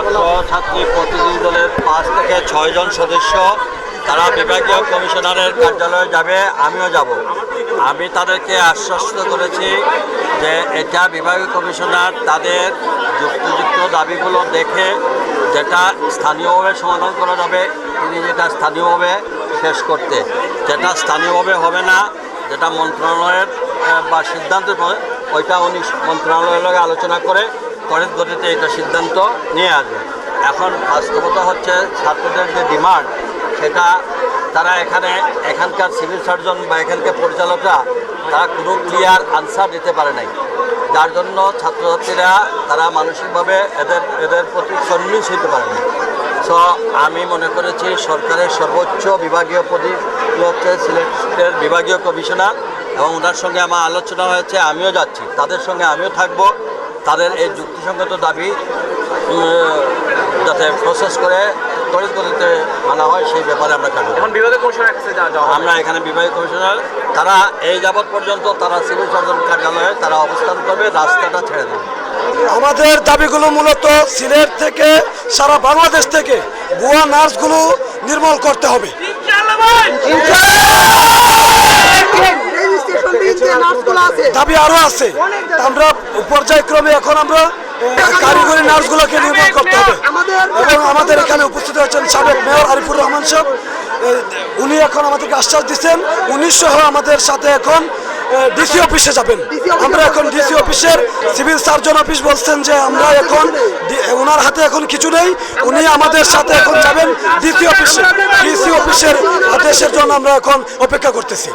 ছাত্র প্রতিনিধি দলের পাঁচ থেকে ছয়জন সদস্য, তারা বিভাগীয় কমিশনারের কার্যালয়ে যাবে, আমিও যাব। আমি তাদেরকে আশ্বস্ত করেছি যে এটা বিভাগীয় কমিশনার তাদের যুক্তিযুক্ত দাবিগুলো দেখে যেটা স্থানীয়ভাবে সমাধান করা যাবে, তিনি যেটা স্থানীয়ভাবে শেষ করতে। যেটা স্থানীয়ভাবে হবে না, যেটা মন্ত্রণালয়ের বা সিদ্ধান্তের পরে, ওইটা উনি মন্ত্রণালয়ের লগে আলোচনা করে পরের গতিতে এটা সিদ্ধান্ত নিয়ে আসবে। এখন বাস্তবতা হচ্ছে ছাত্রদের যে ডিমান্ড, সেটা তারা এখানে এখানকার সিভিল সার্জন বা এখানকার পরিচালকরা, তারা কোনো ক্লিয়ার আনসার দিতে পারে নাই। যার জন্য ছাত্রছাত্রীরা, তারা মানসিকভাবে এদের এদের প্রতি সন্মিস হতে পারে না সো আমি মনে করেছি সরকারের সর্বোচ্চ বিভাগীয় পদই হচ্ছে সিলেটের বিভাগীয় কমিশনার এবং ওনার সঙ্গে আমার আলোচনা হয়েছে, আমিও যাচ্ছি। তাদের সঙ্গে আমিও থাকব। তাদের এই যুক্তিসঙ্গত দাবি যাতে প্রসেস করে তড়িৎ গতিতে মানা হয় সেই ব্যাপারে আমরা কাজ এখন বিভাগীয় কমিশনের কাছে যাওয়া যাওয়া হবে। আমরা এখানে বিভাগীয় কমিশনার। তারা এই যাবৎ পর্যন্ত তারা সিভিল সার্জন কার্যালয়ে তারা অবস্থান করবে রাস্তাটা ছেড়ে দেবে। আমাদের দাবিগুলো মূলত সিলেট থেকে সারা বাংলাদেশ থেকে ভুয়া নার্সগুলো নির্মূল করতে হবে। দাবি আরও আছে। আমরা পর্যায়ক্রমে এখন আমরা কারিগরি নার্সগুলোকে নির্মূল করতে হবে। এবং আমাদের এখানে উপস্থিত হয়েছেন সাবেক মেয়র আরিফুর রহমান সাহেব। উনি এখন আমাদেরকে আশ্বাস দিচ্ছেন উনি সহ আমাদের সাথে এখন ডিসি অফিসে যাবেন। আমরা এখন ডিসি অফিসের সিভিল সার্জন অফিস বলছেন যে আমরা এখন ওনার হাতে এখন কিছু নেই। উনি আমাদের সাথে এখন যাবেন। ডিসি অফিসে ডিসি অফিসের আদেশের জন্য আমরা এখন অপেক্ষা করতেছি।